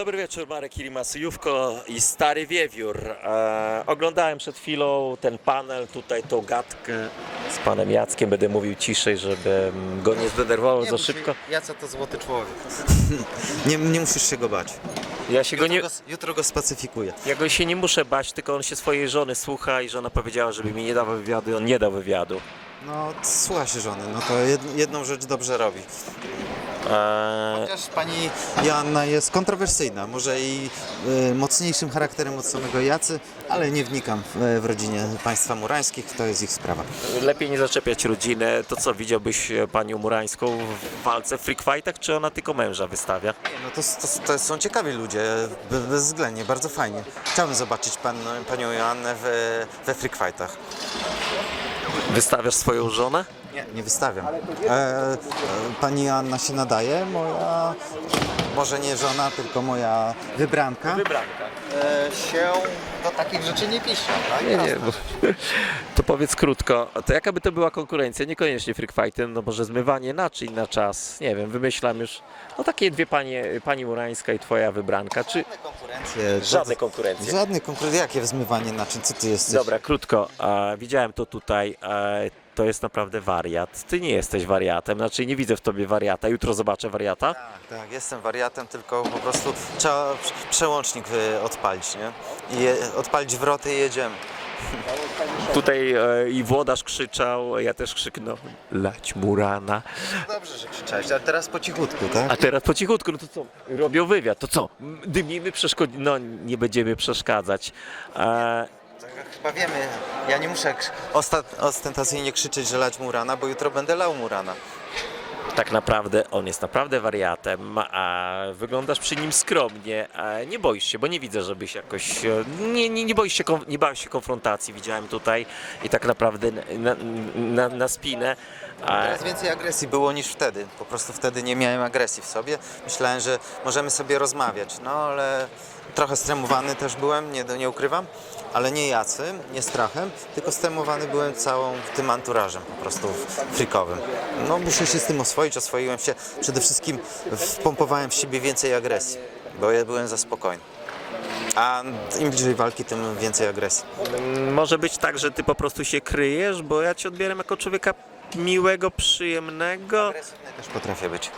Dobry wieczór, Marek Irimasyjówko i Stary Wiewiór. E, oglądałem przed chwilą ten panel, tutaj tą gadkę z panem Jackiem. Będę mówił ciszej, żeby go nie zdenerwował za szybko. Jaca to złoty człowiek. nie, nie musisz się go bać. Ja się go Jutro nie... go, jutro go spacyfikuję. Ja go się nie muszę bać, tylko on się swojej żony słucha i żona powiedziała, żeby mi nie dawał wywiadu, on nie dał wywiadu. No, słucha się żony, no to jed, jedną rzecz dobrze robi. E, Chociaż pani Joanna jest kontrowersyjna, może i y, mocniejszym charakterem od samego Jacy, ale nie wnikam w, w rodzinie państwa murańskich, to jest ich sprawa. lepiej nie zaczepiać rodziny. To co, widziałbyś e, panią Murańską w walce w freak fightach, czy ona tylko męża wystawia? No to, to, to są ciekawi ludzie, be- bezwzględnie, bardzo fajnie. Chciałbym zobaczyć pan, panią Joannę w, we freak fightach. Wystawiasz swoją żonę? Nie, nie wystawiam. E, e, pani Anna się nadaje, moja, może nie żona, tylko moja wybranka. Wybranka. E, się do takich rzeczy nie pisze, tak? Nie, nie, bo, to powiedz krótko, to jaka by to była konkurencja? Niekoniecznie freak fighty, no może zmywanie naczyń na czas, nie wiem, wymyślam już, no takie dwie panie, pani Murańska i twoja wybranka, czy Żadne konkurencje. żadne konkurencje? Żadne konkurencje. Jakie zmywanie naczyń? Co ty jesteś? Dobra, krótko, e, widziałem to tutaj, e, to jest naprawdę wariat, ty nie jesteś wariatem, znaczy nie widzę w tobie wariata, jutro zobaczę wariata. Tak, tak, jestem wariatem, tylko po prostu trzeba prze- przełącznik y, odpalić, nie? I je, odpalić wroty i jedziemy. Tutaj e, i włodarz krzyczał, ja też krzyknąłem, lać Murana. Dobrze, że krzyczałeś, ale teraz po cichutku, tak? A teraz po cichutku, no to co? Robią wywiad, to co? Dymimy, przeszkodzi... No, nie będziemy przeszkadzać. E, Chyba wiemy, ja nie muszę ostentacyjnie krzyczeć, że lać Murana, bo jutro będę lał Murana. tak naprawdę on jest naprawdę wariatem, a wyglądasz przy nim skromnie. Nie boisz się, bo nie widzę, żebyś jakoś. e, Nie, nie, nie boisz się, nie bałeś się konfrontacji, widziałem tutaj i tak naprawdę na, na, na spinę. A, Teraz więcej agresji było niż wtedy. Po prostu wtedy nie miałem agresji w sobie. Myślałem, że możemy sobie rozmawiać, no ale trochę stremowany też byłem, nie, nie ukrywam, ale nie jacy, nie strachem, tylko stremowany byłem całą tym anturażem po prostu frikowym. No muszę się z tym oswoić, oswoiłem się. Przede wszystkim wpompowałem w siebie więcej agresji, bo ja byłem za spokojny. A im bliżej walki, tym więcej agresji. może być tak, że ty po prostu się kryjesz, bo ja cię odbieram jako człowieka miłego, przyjemnego. Agresywny też potrafię być.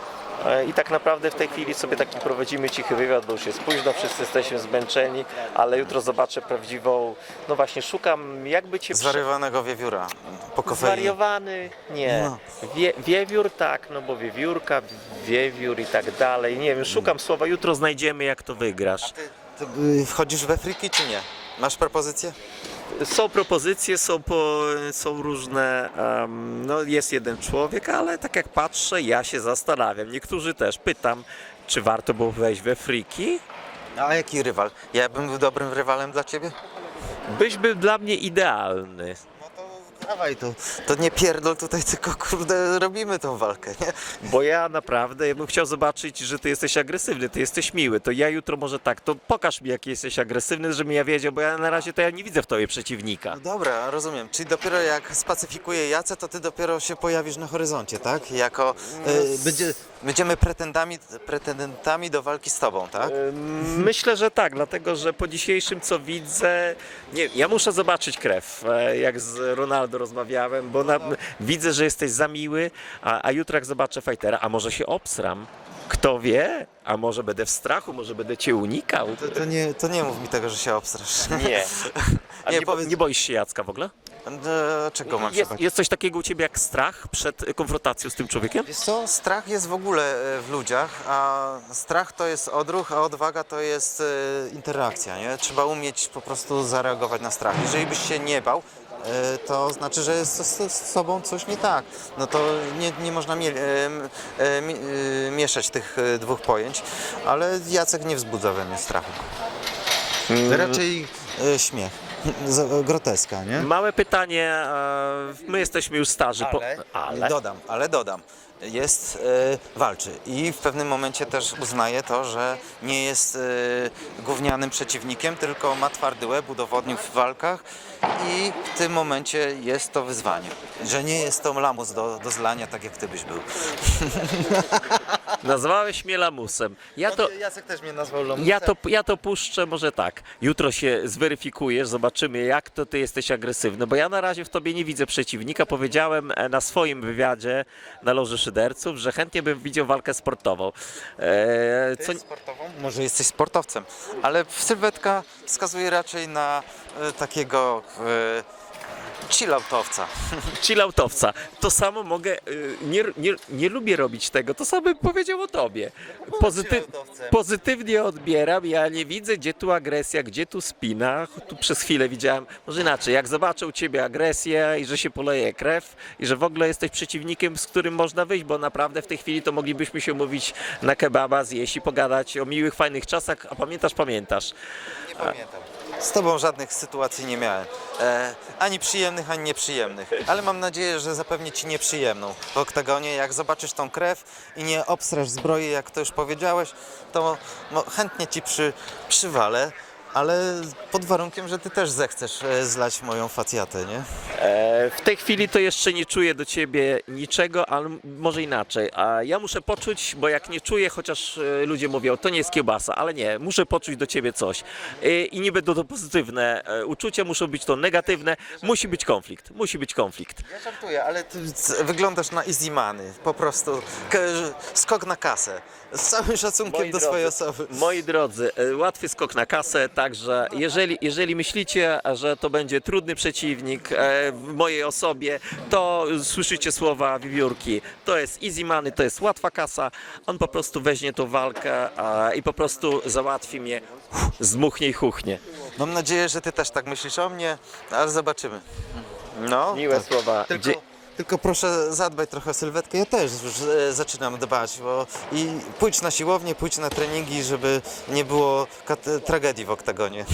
E, I tak naprawdę w tej chwili sobie taki prowadzimy cichy wywiad, bo już jest późno, wszyscy jesteśmy zmęczeni, ale jutro zobaczę prawdziwą, no właśnie szukam jakby cię... Zwariowanego wiewióra po kofeinie. Zwariowany? Nie. No. Wie, wiewiór tak, no bo wiewiórka, wiewiór i tak dalej. Nie wiem, szukam słowa, jutro znajdziemy jak to wygrasz. Ty, ty y, wchodzisz we friki czy nie? Masz propozycję? Są propozycje, są, po, są różne, em, no jest jeden człowiek, ale tak jak patrzę, ja się zastanawiam, niektórzy też pytam, czy warto było wejść we friki? A jaki rywal? Ja bym był dobrym rywalem dla ciebie? Byś był dla mnie idealny. Dawaj to. To nie pierdol tutaj, tylko kurde robimy tą walkę, nie? Bo ja naprawdę, ja bym chciał zobaczyć, że ty jesteś agresywny, ty jesteś miły. To ja jutro może tak, to pokaż mi, jaki jesteś agresywny, żebym ja wiedział, bo ja na razie to ja nie widzę w tobie przeciwnika. No dobra, rozumiem. Czyli dopiero jak spacyfikuję Jacę, to ty dopiero się pojawisz na horyzoncie, tak? Jako y, będzie, będziemy pretendami, pretendentami do walki z tobą, tak? Ym, Myślę, że tak, dlatego że po dzisiejszym co widzę, nie, ja muszę zobaczyć krew, e, jak z Ronaldo rozmawiałem, bo na, widzę, że jesteś za miły, a, a jutro jak zobaczę fightera, a może się obsram, kto wie, a może będę w strachu, może będę cię unikał. To, to, nie, to nie mów mi tego, że się obstrasz. Nie. A Nie, nie, powiedz- nie boisz się Jacka w ogóle? E, Czego mam Jest, jest coś takiego u ciebie jak strach przed konfrontacją z tym człowiekiem? Wiesz co, strach jest w ogóle e, w ludziach, a strach to jest odruch, a odwaga to jest e, interakcja, nie? Trzeba umieć po prostu zareagować na strach. Jeżeli byś się nie bał, to znaczy, że jest z, z sobą coś nie tak. No to nie, nie można mie- e, e, mi- e, mieszać tych e, dwóch pojęć, ale Jacek nie wzbudza we mnie strachu. Raczej e, śmiech, groteska, nie? Małe pytanie, e, my jesteśmy już starzy. po- ale? Dodam, ale dodam. Jest, e, walczy i w pewnym momencie też uznaje to, że nie jest e, gównianym przeciwnikiem, tylko ma twardy łeb, udowodnił w walkach i w tym momencie jest to wyzwanie, że nie jest to lamus do, do zlania, tak jak ty byś był. Nazwałeś mnie lamusem. Ja to, Jacek też mnie nazwał lamusem. ja to, ja to puszczę może tak. Jutro się zweryfikujesz, zobaczymy jak to ty jesteś agresywny, bo ja na razie w tobie nie widzę przeciwnika. Powiedziałem e, na swoim wywiadzie na Loży Szyderców, że chętnie bym widział walkę sportową. E, Co... sportową? Może jesteś sportowcem, ale sylwetka wskazuje raczej na e, takiego e, chilloutowca. chilloutowca. To samo mogę, y, nie, nie, nie lubię robić tego, to samo bym powiedział o tobie. Pozyty, pozytywnie odbieram, ja nie widzę gdzie tu agresja, gdzie tu spina. Tu przez chwilę widziałem, może inaczej, jak zobaczę u ciebie agresję i że się poleje krew i że w ogóle jesteś przeciwnikiem, z którym można wyjść, bo naprawdę w tej chwili to moglibyśmy się umówić na kebaba, zjeść i pogadać o miłych, fajnych czasach, a pamiętasz, pamiętasz. Nie pamiętam. Z tobą żadnych sytuacji nie miałem. E, ani przyjemnych, ani nieprzyjemnych. Ale mam nadzieję, że zapewnię ci nieprzyjemną. W oktagonie, jak zobaczysz tą krew i nie obstrasz zbroi, jak to już powiedziałeś, to mo, chętnie ci przy, przywalę. Ale pod warunkiem, że ty też zechcesz e, zlać moją facjatę, nie? E, W tej chwili to jeszcze nie czuję do ciebie niczego, ale może inaczej. A ja muszę poczuć, bo jak nie czuję, chociaż e, ludzie mówią, to nie jest kiełbasa, ale nie, muszę poczuć do ciebie coś. E, I nie będą to pozytywne e, uczucia, muszą być to negatywne. Musi być konflikt, musi być konflikt. Ja żartuję, ale ty wyglądasz na easy money. Po prostu skok na kasę. Z całym szacunkiem do swojej osoby. moi drodzy, łatwy skok na kasę, także jeżeli, jeżeli myślicie, że to będzie trudny przeciwnik e, w mojej osobie, to słyszycie słowa wiewiórki. To jest easy money, to jest łatwa kasa. On po prostu weźmie tą walkę i po prostu załatwi mnie, uff, zdmuchnie i chuchnie. Mam nadzieję, że ty też tak myślisz o mnie, ale zobaczymy. No, Miłe tak. słowa. Tylko, Dzie- tylko proszę zadbać trochę o sylwetkę. Ja też już zaczynam dbać, bo i pójdź na siłownię, pójdź na treningi, żeby nie było tragedii w oktagonie.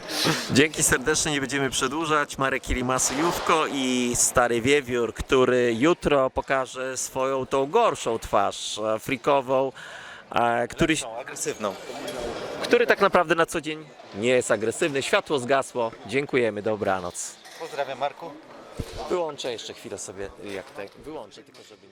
Dzięki serdecznie, nie będziemy przedłużać. Marek Ilimasy Jówko i Stary Wiewiór, który jutro pokaże swoją tą gorszą twarz, frikową, który, Agresywną. który tak naprawdę na co dzień nie jest agresywny. Światło zgasło. Dziękujemy, dobranoc. Pozdrawiam Marku. Wyłączę jeszcze chwilę sobie, jak tak, wyłączę, tylko żeby.